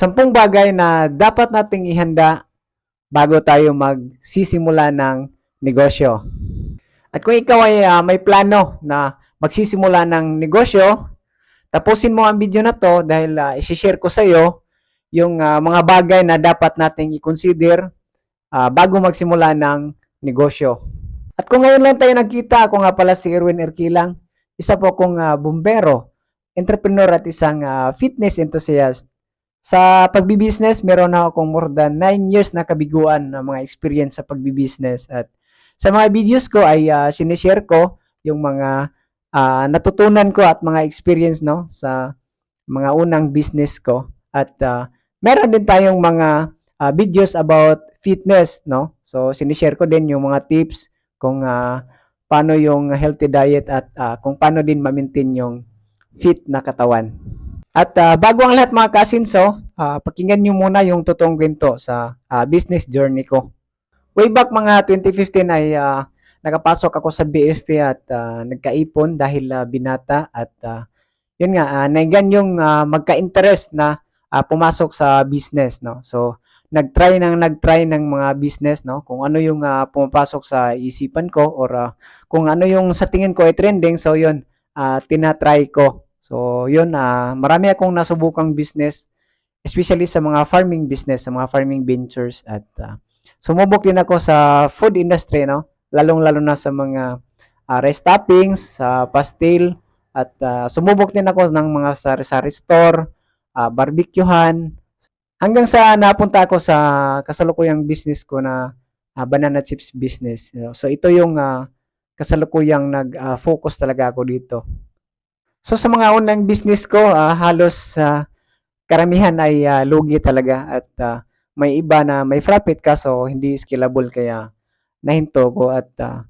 Sampung bagay na dapat nating ihanda bago tayo magsisimula ng negosyo. At kung ikaw ay ah, may plano na magsisimula ng negosyo, tapusin mo ang video na to dahil uh, isi-share ko sa iyo yung ah, mga bagay na dapat nating i-consider ah, bago magsimula ng negosyo. At kung ngayon lang tayo nagkita, ako nga pala si Erwin Erkilang, isa po akong ah, bumbero, entrepreneur at isang ah, fitness enthusiast. Sa pagbibusiness, meron na akong more than 9 years na kabiguan ng mga experience sa pagbibusiness. At sa mga videos ko ay uh, sinishare ko yung mga ah, natutunan ko at mga experience no sa mga unang business ko. At ah, meron din tayong mga ah, videos about fitness, no? So sinishare ko din yung mga tips kung ah, paano yung healthy diet at ah, kung paano din ma-maintain yung fit na katawan. At ah, bago ang lahat mga kasinso, ah, pakinggan nyo muna yung totoong kwento sa ah, business journey ko. Way back mga 2015 ay ah, nakapasok ako sa BFP at ah, nagkaipon dahil ah, binata at ah, yun nga, uh, naigan yung ah, magka-interest na ah, pumasok sa business. No? So, nag-try ng nag-try ng mga business no kung ano yung ah, pumapasok sa isipan ko or ah, kung ano yung sa tingin ko ay trending so yun ah, tinatry ko So, yun, ah marami akong nasubukang business, especially sa mga farming business, sa mga farming ventures. At ah, sumubok din ako sa food industry, no? Lalong-lalo na sa mga ah, rice toppings, sa pastil, at ah, sumubok din ako ng mga sari-sari store, ah, barbecuehan, hanggang sa napunta ako sa kasalukuyang business ko na ah, banana chips business. So, ito yung ah, kasalukuyang nag-focus talaga ako dito. So sa mga unang business ko, ah, halos ah, karamihan ay ah, lugi talaga at ah, may iba na may profit kaso hindi scalable kaya nahinto ko at ah,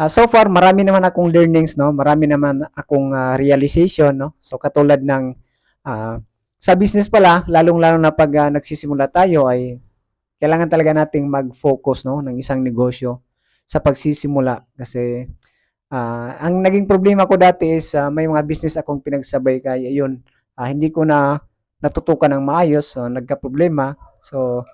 ah, so far marami naman akong learnings no, marami naman akong ah, realization no. So katulad ng ah, sa business pala, lalong-lalo na pag ah, nagsisimula tayo ay kailangan talaga nating mag-focus no? Ng isang negosyo sa pagsisimula. Kasi Ah, ang naging problema ko dati is ah, may mga business akong pinagsabay kaya yun ah, hindi ko na natutukan ng maayos so nagka-problema. So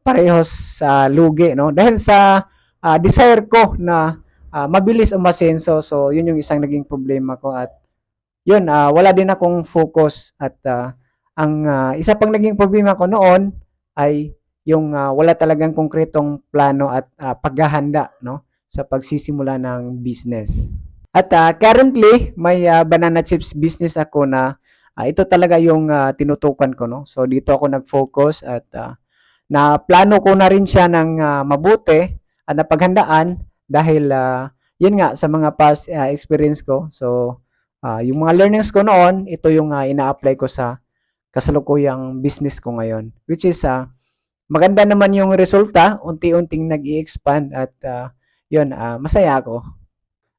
parehos sa lugi no dahil sa ah, desire ko na ah, mabilis umasenso so yun yung isang naging problema ko at yun ah, wala din akong focus at ah, ang ah, isa pang naging problema ko noon ay yung ah, wala talagang konkretong plano at ah, paghahanda no sa pagsisimula ng business. At uh, currently, may uh, banana chips business ako na uh, ito talaga yung uh, tinutukan ko. No? So dito ako nag-focus at uh, na plano ko na rin siya ng uh, mabuti at napaghandaan dahil uh, yun nga sa mga past uh, experience ko. So uh, yung mga learnings ko noon, ito yung uh, ina-apply ko sa kasalukuyang business ko ngayon. Which is uh, maganda naman yung resulta, unti-unting nag-i-expand at uh, yun, uh, masaya ako.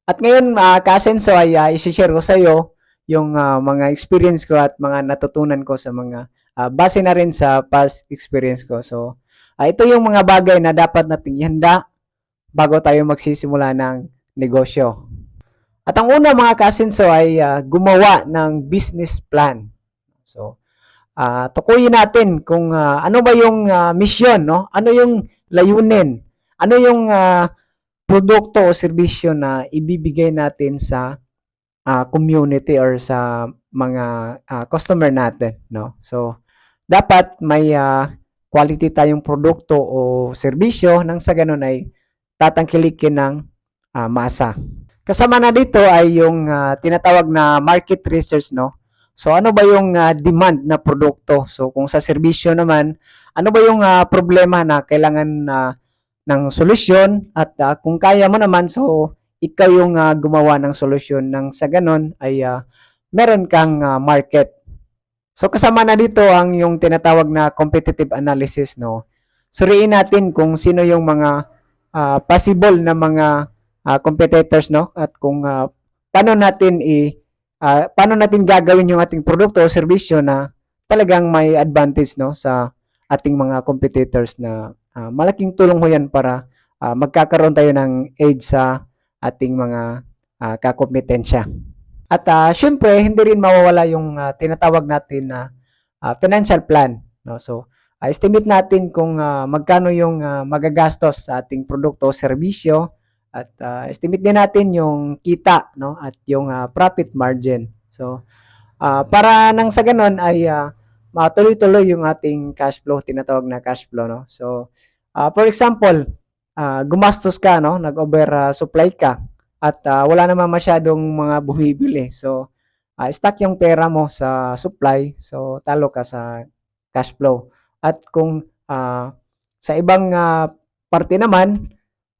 At ngayon, uh, kasenso ay uh, isi-share ko sa iyo yung uh, mga experience ko at mga natutunan ko sa mga uh, base na rin sa past experience ko. So, uh, ito yung mga bagay na dapat nating ihanda bago tayo magsisimula ng negosyo. At ang una mga kasenso ay uh, gumawa ng business plan. So, uh, tukuyin natin kung uh, ano ba yung uh, mission, no? Ano yung layunin? Ano yung uh, produkto o serbisyo na ibibigay natin sa uh, community or sa mga uh, customer natin, no? So, dapat may uh, quality tayong produkto o serbisyo nang sa ganun ay tatangkilikin ng uh, masa. Kasama na dito ay yung uh, tinatawag na market research, no? So, ano ba yung uh, demand na produkto? So, kung sa serbisyo naman, ano ba yung uh, problema na kailangan uh, ng solusyon at uh, kung kaya mo naman so ikaw yung uh, gumawa ng solusyon nang sa ganon ay uh, meron kang uh, market. So kasama na dito ang yung tinatawag na competitive analysis no. Suriin natin kung sino yung mga uh, possible na mga uh, competitors no at kung uh, paano natin i uh, paano natin gagawin yung ating produkto o serbisyo na talagang may advantage no sa ating mga competitors na uh, malaking tulong ho yan para uh, magkakaroon tayo ng edge sa ating mga uh, kakompetensya. At uh, syempre, hindi rin mawawala yung uh, tinatawag natin na uh, financial plan. no? So, ah, estimate natin kung ah, magkano yung ah, magagastos sa ating produkto o serbisyo at ah, estimate din natin yung kita, no? At yung ah, profit margin. So, ah, para nang sa ganun ay ah, matuloy-tuloy yung ating cash flow, tinatawag na cash flow, no? So, ah, for example, ah, gumastos ka, no? Nag-over ah, supply ka at ah, wala naman masyadong mga bumibili. So, ah, stock yung pera mo sa supply, so talo ka sa cash flow. At kung ah, sa ibang ah, parte naman,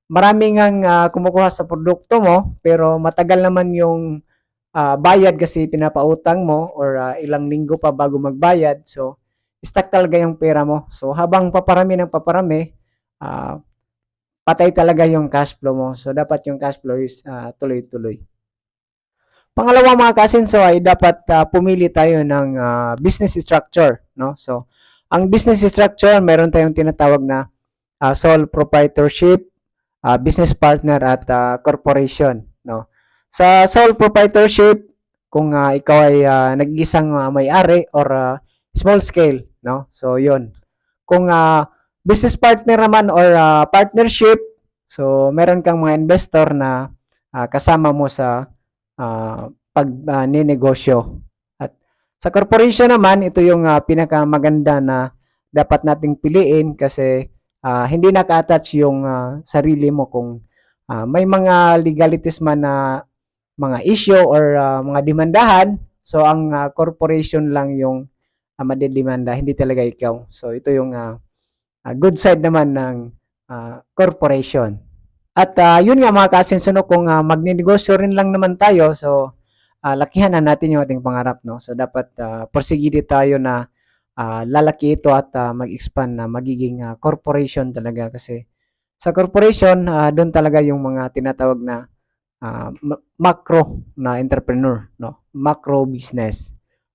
maraming ang ah, kumukuha sa produkto mo, pero matagal naman yung ah, bayad kasi pinapautang mo or ah, ilang linggo pa bago magbayad. So, stuck talaga yung pera mo. So, habang paparami ng paparami, ah, patay talaga yung cash flow mo. So, dapat yung cash flow is ah, tuloy-tuloy. Pangalawa mga kasinso ay dapat ah, pumili tayo ng ah, business structure, no? So, ang business structure, meron tayong tinatawag na ah, sole proprietorship, ah, business partner at ah, corporation? Sa sole proprietorship, kung ah, ikaw ay ah, nag-isang ah, may-ari or ah, small scale, no? So, 'yon. Kung ah, business partner naman or ah, partnership, so meron kang mga investor na ah, kasama mo sa ah, pag ah, ninegosyo. At sa corporation naman, ito yung ah, pinakamaganda na dapat nating piliin kasi ah, hindi naka-attach yung ah, sarili mo kung ah, may mga legalities man na mga issue or ah, mga demandahan. So ang ah, corporation lang yung uh, madidemanda, hindi talaga ikaw. So ito yung ah, ah, good side naman ng ah, corporation. At ah, yun nga mga kasinsuno, kung uh, magninegosyo rin lang naman tayo, so ah, lakihan na natin yung ating pangarap. No? So dapat uh, porsigidi tayo na ah, lalaki ito at ah, mag-expand na magiging ah, corporation talaga kasi sa corporation, ah, doon talaga yung mga tinatawag na ma- macro na entrepreneur, no? Macro business.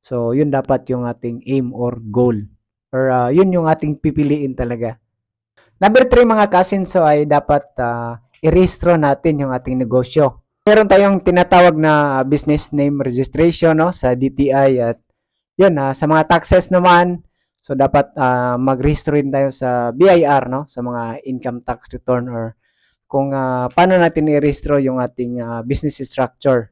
So, yun dapat yung ating aim or goal. Or ah, yun yung ating pipiliin talaga. Number three mga kasin, so ay dapat ah, i-registro natin yung ating negosyo. Meron tayong tinatawag na business name registration no sa DTI at yun ah, sa mga taxes naman so dapat ah, mag-register rin tayo sa BIR no sa mga income tax return or kung ah, paano natin i-registro yung ating ah, business structure.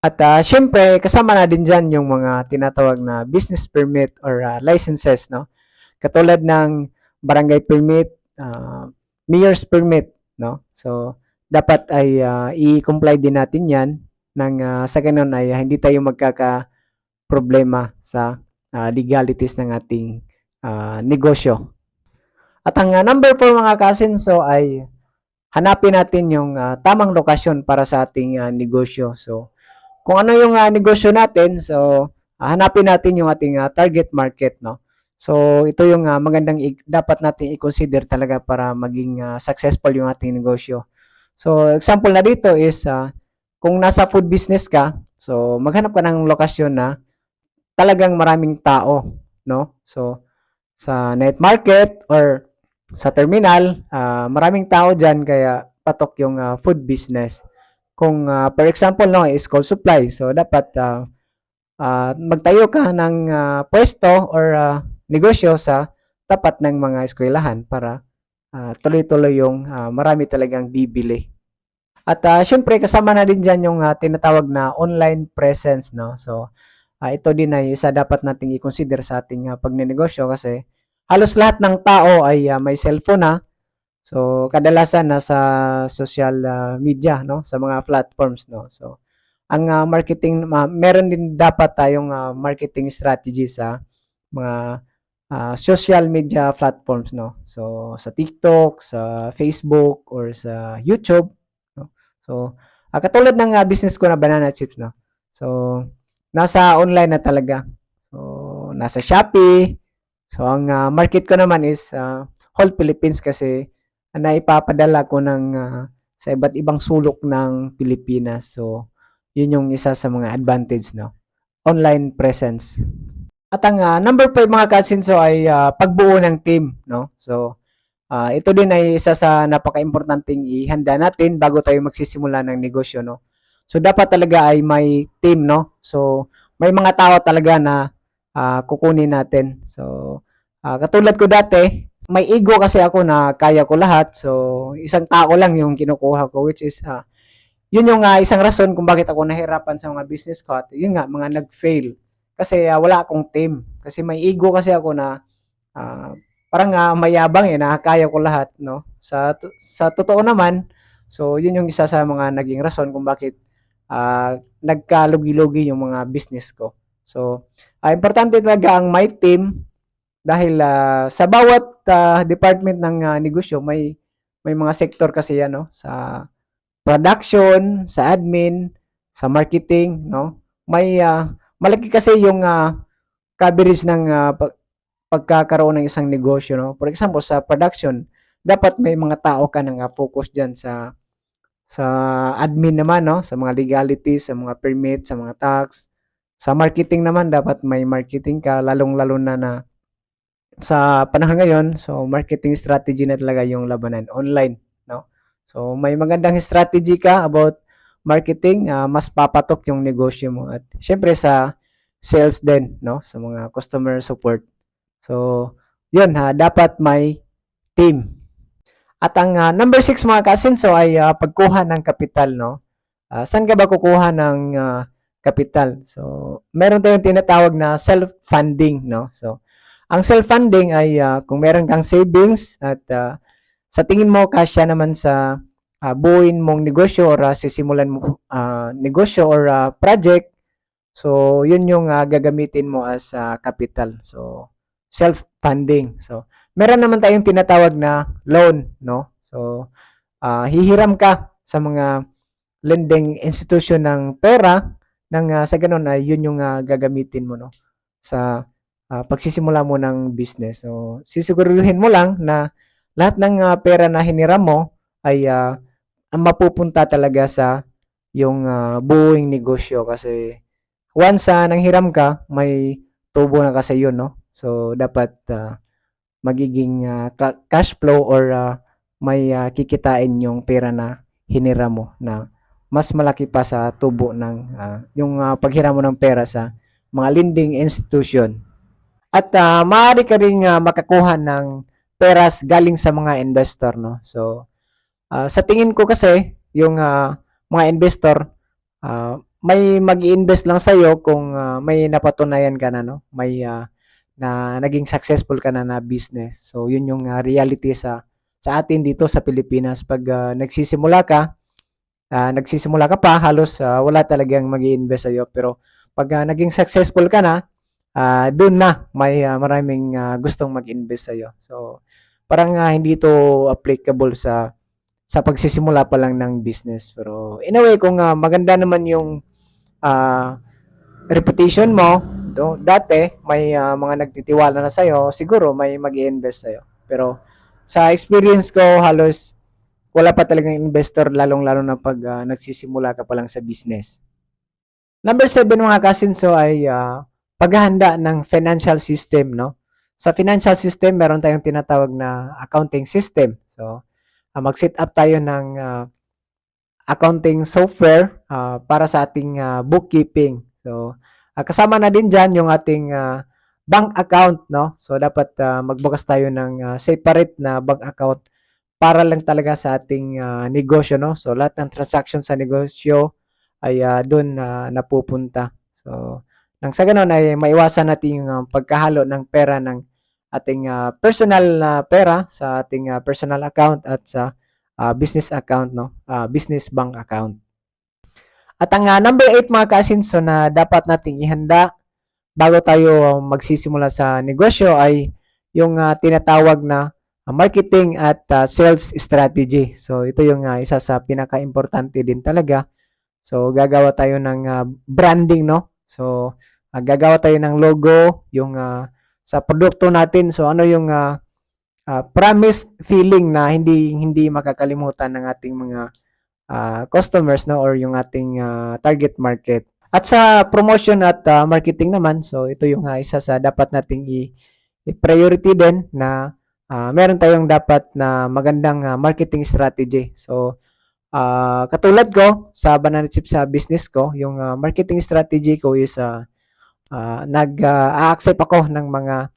At ah, syempre kasama na din diyan yung mga tinatawag na business permit or ah, licenses no. Katulad ng barangay permit, ah, mayor's permit no. So dapat ay ah, i-comply din natin 'yan nang ah, sa ganun ay ah, hindi tayo magkaka problema sa ah, legalities ng ating ah, negosyo. At ang ah, number 4 mga kasinso ay hanapin natin yung ah, tamang lokasyon para sa ating ah, negosyo. So kung ano yung ah, negosyo natin, so ah, hanapin natin yung ating ah, target market, no? So ito yung ah, magandang dapat natin i-consider talaga para maging ah, successful yung ating negosyo. So example na dito is ah, kung nasa food business ka, so maghanap ka ng lokasyon na talagang maraming tao, no? So sa night market or sa terminal, ah, maraming tao diyan kaya patok yung ah, food business. Kung ah, for example no, is school supply, so dapat ah, ah, magtayo ka ng ah, pwesto or ah, negosyo sa tapat ng mga eskwelahan para ah, tuloy-tuloy yung ah, marami talagang bibili. At ah, syempre kasama na din diyan yung ah, tinatawag na online presence no. So ah, ito din ay isa dapat nating i-consider sa ating ah, pagnenegosyo kasi halos lahat ng tao ay ah, may cellphone na. So kadalasan nasa social ah, media no sa mga platforms no. So ang ah, marketing ma- meron din dapat tayong ah, marketing strategy sa mga ah, social media platforms no. So sa TikTok, sa Facebook or sa YouTube no. So ah, katulad ng ah, business ko na banana chips no. So nasa online na talaga. So nasa Shopee. So ang ah, market ko naman is ah, whole Philippines kasi ah, naipapadala ko ng ah, sa iba't ibang sulok ng Pilipinas. So yun yung isa sa mga advantage no. Online presence. At ang ah, number 5 mga kasinso ay ah, pagbuo ng team, no? So, ah, ito din ay isa sa napaka-importanting ihanda natin bago tayo magsisimula ng negosyo, no? So, dapat talaga ay may team, no? So, may mga tao talaga na ah, kukunin natin. So, Ah, katulad ko dati, may ego kasi ako na kaya ko lahat. So, isang tao lang yung kinukuha ko which is ah, yun yung ah, isang rason kung bakit ako nahirapan sa mga business ko at yun nga, mga nag-fail. Kasi ah, wala akong team. Kasi may ego kasi ako na ah, parang ah, mayabang eh, nakakaya ko lahat, no? Sa, sa totoo naman, so yun yung isa sa mga naging rason kung bakit ah, nagkalugi-lugi yung mga business ko. So, ah, importante talaga ang my team dahil ah, sa bawat ah, department ng ah, negosyo may may mga sektor kasi yan no sa production, sa admin, sa marketing, no? May ah, malaki kasi yung ah, coverage ng ah, pag- pagkakaroon ng isang negosyo, no? For example, sa production, dapat may mga tao ka nang ah, focus diyan sa sa admin naman, no? Sa mga legalities, sa mga permit, sa mga tax. Sa marketing naman, dapat may marketing ka, lalong-lalo na na sa panahon ngayon, so marketing strategy na talaga yung labanan online, no? So may magandang strategy ka about marketing, ah, mas papatok yung negosyo mo at syempre sa sales din, no? Sa mga customer support. So, yun ha, dapat may team. At ang ah, number six mga kasenso ay ah, pagkuha ng kapital, no? Ah, saan ka ba kukuha ng ah, kapital? So, meron tayong tinatawag na self-funding, no? So, ang self-funding ay ah, kung meron kang savings at ah, sa tingin mo kasya naman sa ah, buuin mong negosyo or ah, sisimulan mo ah, negosyo or ah, project, so yun yung ah, gagamitin mo as ah, capital. So, self-funding. So, meron naman tayong tinatawag na loan, no? So, ah, hihiram ka sa mga lending institution ng pera nang ah, sa ganun ay yun yung ah, gagamitin mo, no? Sa ah, pagsisimula mo ng business. So, sisiguruhin mo lang na lahat ng ah, pera na hiniram mo ay ang mapupunta talaga sa yung ah, buuing negosyo kasi once ah, nanghiram ka, may tubo na kasi yun, no? So, dapat ah, magiging ca- cash flow or ah, may ah, kikitain yung pera na hiniram mo na mas malaki pa sa tubo ng ah, yung ah, paghiram mo ng pera sa mga lending institution. At ah, maaari ka rin ah, makakuha ng peras galing sa mga investor, no? So, ah, sa tingin ko kasi, yung ah, mga investor, ah, may mag invest lang sa'yo kung ah, may napatunayan ka na, no? May ah, na naging successful ka na na business. So, yun yung ah, reality sa sa atin dito sa Pilipinas. Pag ah, nagsisimula ka, ah, nagsisimula ka pa, halos ah, wala talagang mag invest sa'yo. Pero pag ah, naging successful ka na, ah doon na may ah, maraming ah, gustong mag-invest sa'yo. So, parang ah, hindi ito applicable sa sa pagsisimula pa lang ng business. Pero in a way, kung ah, maganda naman yung ah, reputation mo, do, dati may ah, mga nagtitiwala na sa'yo, siguro may mag invest sa'yo. Pero sa experience ko, halos wala pa talagang investor, lalong-lalo na pag ah, nagsisimula ka pa lang sa business. Number seven mga kasinso ay ah, paghahanda ng financial system, no? Sa financial system, meron tayong tinatawag na accounting system. So, ah, mag-set up tayo ng ah, accounting software ah, para sa ating ah, bookkeeping. So, ah, kasama na din dyan yung ating ah, bank account, no? So, dapat ah, magbukas tayo ng ah, separate na bank account para lang talaga sa ating ah, negosyo, no? So, lahat ng transaction sa negosyo ay ah, doon na napupunta. So, nang sa ganun ay maiwasan natin yung ah, pagkahalo ng pera ng ating ah, personal na pera sa ating ah, personal account at sa ah, business account, no? Ah, business bank account. At ang ah, number 8 mga kasinso na dapat nating ihanda bago tayo magsisimula sa negosyo ay yung ah, tinatawag na ah, marketing at ah, sales strategy. So ito yung ah, isa sa pinaka-importante din talaga. So gagawa tayo ng ah, branding, no? So ah, gagawa tayo ng logo, yung ah, sa produkto natin. So ano yung ah, ah, promised feeling na hindi hindi makakalimutan ng ating mga ah, customers no or yung ating ah, target market. At sa promotion at ah, marketing naman, so ito yung ah, isa sa dapat nating i-priority din na ah, meron tayong dapat na magandang ah, marketing strategy. So ah, katulad ko sa Banana Chip sa business ko, yung ah, marketing strategy ko is ah, ah, nag-accept ako ng mga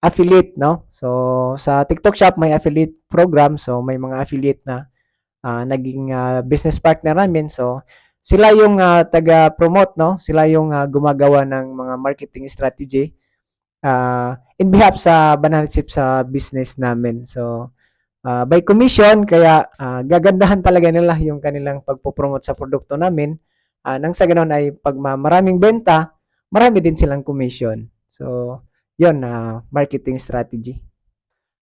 affiliate, no? So, sa TikTok Shop may affiliate program. So, may mga affiliate na ah, naging ah, business partner namin. So, sila yung ah, taga-promote, no? Sila yung ah, gumagawa ng mga marketing strategy ah, in behalf sa Banana Chip sa business namin. So, ah, by commission, kaya ah, gagandahan talaga nila yung kanilang pagpopromote sa produkto namin. Ah, nang sa ganun ay pag ma- maraming benta, marami din silang commission. So, yun, na marketing strategy.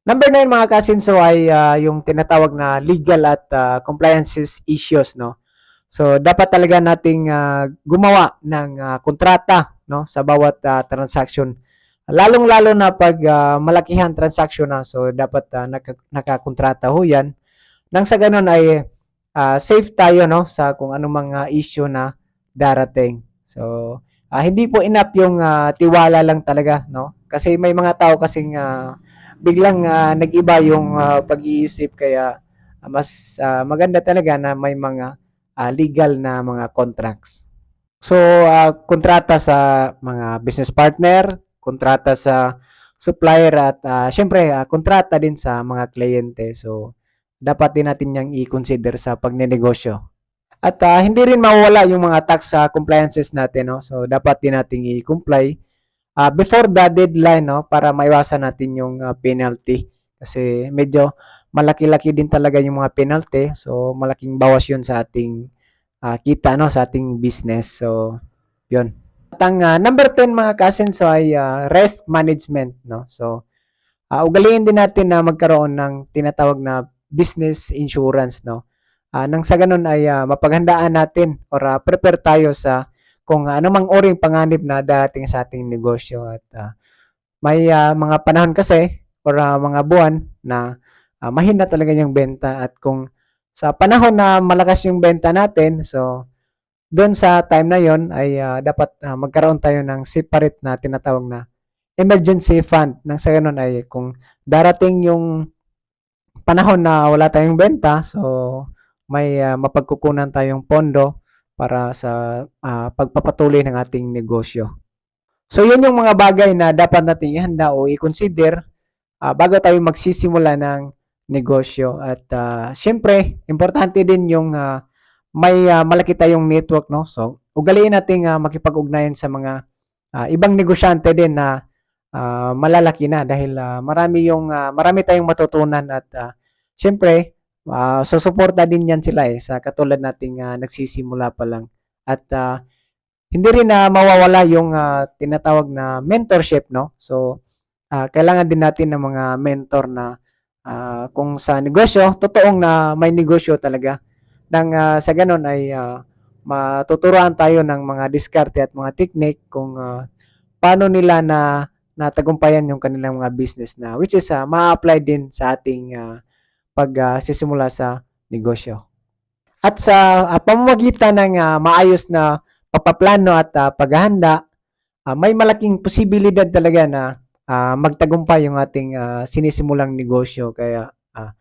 Number 9 mga kasinso ay ah, yung tinatawag na legal at ah, compliances issues, no? So, dapat talaga nating ah, gumawa ng ah, kontrata, no, sa bawat ah, transaction. Lalong-lalo na pag ah, malakihan transaction na, so dapat naka, nakakontrata ho yan. Nang sa ganun ay ah, safe tayo, no, sa kung anong mga issue na darating. So, ah, hindi po enough yung ah, tiwala lang talaga, no? Kasi may mga tao kasing ah, biglang ah, nag-iba yung ah, pag-iisip kaya ah, mas ah, maganda talaga na may mga ah, legal na mga contracts. So, ah, kontrata sa mga business partner, kontrata sa supplier at ah, syempre ah, kontrata din sa mga kliyente. So, dapat din natin yang i-consider sa pagnenegosyo. At ah, hindi rin mawala yung mga tax ah, compliances natin, no? So, dapat din nating i-comply ah, before the deadline, no? Para maiwasan natin yung ah, penalty. Kasi medyo malaki-laki din talaga yung mga penalty. So, malaking bawas yun sa ating ah, kita, no? Sa ating business. So, yun. At ang ah, number 10 mga kasenso ay ah, rest management, no? So, ah, ugaliin din natin na magkaroon ng tinatawag na business insurance, no? Ah, nang sa ganun ay ah, mapaghandaan natin or ah, prepare tayo sa kung anumang uring panganib na dating sa ating negosyo at ah, may ah, mga panahon kasi or ah, mga buwan na ah, mahina talaga yung benta at kung sa panahon na malakas yung benta natin, so doon sa time na yon ay ah, dapat ah, magkaroon tayo ng separate na tinatawag na emergency fund. Nang sa ganun ay kung darating yung panahon na wala tayong benta, so may ah, mapagkukunan tayong pondo para sa ah, pagpapatuloy ng ating negosyo. So yun yung mga bagay na dapat nating ihanda o i-consider ah, bago tayo magsisimula ng negosyo. At ah, syempre, importante din yung ah, may ah, malaki tayong network, no? So, ugaliin nating ah, makipag-ugnayan sa mga ah, ibang negosyante din na ah, malalaki na dahil ah, marami yung ah, marami tayong matutunan at ah, syempre, ah, susuporta din yan sila eh sa katulad nating ah, nagsisimula pa lang. At ah, hindi rin na mawawala yung ah, tinatawag na mentorship, no? So, ah, kailangan din natin ng mga mentor na ah, kung sa negosyo, totoong na may negosyo talaga. Nang ah, sa ganun ay ah, matuturuan tayo ng mga diskarte at mga technique kung ah, paano nila na natagumpayan yung kanilang mga business na which is ah, ma-apply din sa ating ah, pagsisimula sa negosyo. At sa ah, pamamagitan ng ah, maayos na papaplano at ah, paghahanda, ah, may malaking posibilidad talaga na ah, magtagumpay yung ating ah, sinisimulang negosyo. Kaya ah,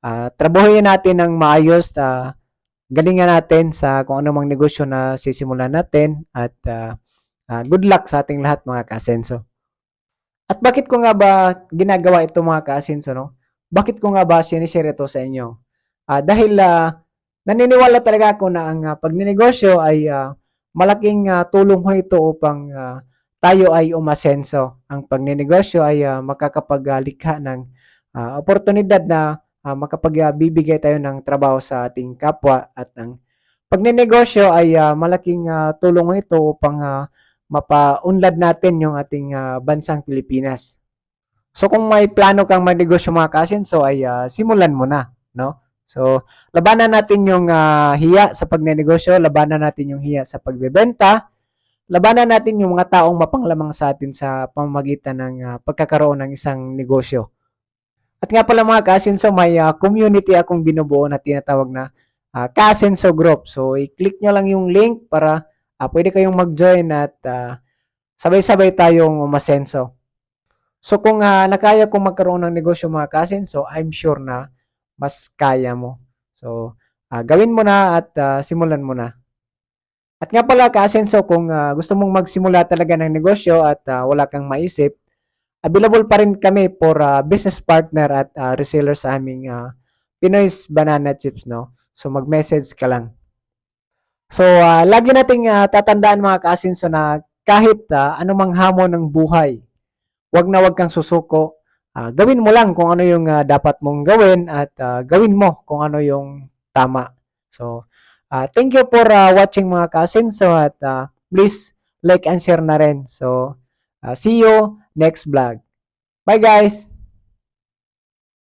ah, trabahuin natin ng maayos, ah, galingan natin sa kung anumang negosyo na sisimulan natin at ah, ah, good luck sa ating lahat mga kaasenso. At bakit ko nga ba ginagawa ito mga kaasenso, no? Bakit ko nga ba sinishare ito sa inyo? Ah, dahil ah, naniniwala talaga ako na ang ah, pagnenegosyo ay ah, malaking ah, tulong ho ito upang ah, tayo ay umasenso. Ang pagnenegosyo ay ah, makakapaglikha ng ah, oportunidad na ah, makapagbibigay tayo ng trabaho sa ating kapwa at ang pagnenegosyo ay ah, malaking ah, tulong ito upang ah, mapaunlad natin yung ating ah, bansang Pilipinas. So kung may plano kang magnegosyo mga kasenso ay ah, simulan mo na, no? So labanan natin yung ah, hiya sa pagnenegosyo, labanan natin yung hiya sa pagbebenta, labanan natin yung mga taong mapanglamang sa atin sa pamamagitan ng ah, pagkakaroon ng isang negosyo. At nga pala mga kasenso, may ah, community akong binubuo na tinatawag na ah, Kasenso Group. So i-click nyo lang yung link para ah, pwede kayong mag-join at ah, sabay-sabay tayong umasenso. So kung ah, nakaya kong magkaroon ng negosyo mga kasenso, I'm sure na mas kaya mo. So ah, gawin mo na at ah, simulan mo na. At nga pala kasenso, kung ah, gusto mong magsimula talaga ng negosyo at ah, wala kang maisip, available pa rin kami for ah, business partner at ah, reseller sa aming ah, Pinoy's Banana Chips, no? So, mag-message ka lang. So, ah, lagi nating ah, tatandaan mga kasinso na kahit ah, anumang hamon ng buhay, wag na wag kang susuko. Ah, gawin mo lang kung ano yung ah, dapat mong gawin at ah, gawin mo kung ano yung tama. So, ah, thank you for ah, watching mga kasinso at ah, please like and share na rin. So, ah, see you next vlog. Bye guys!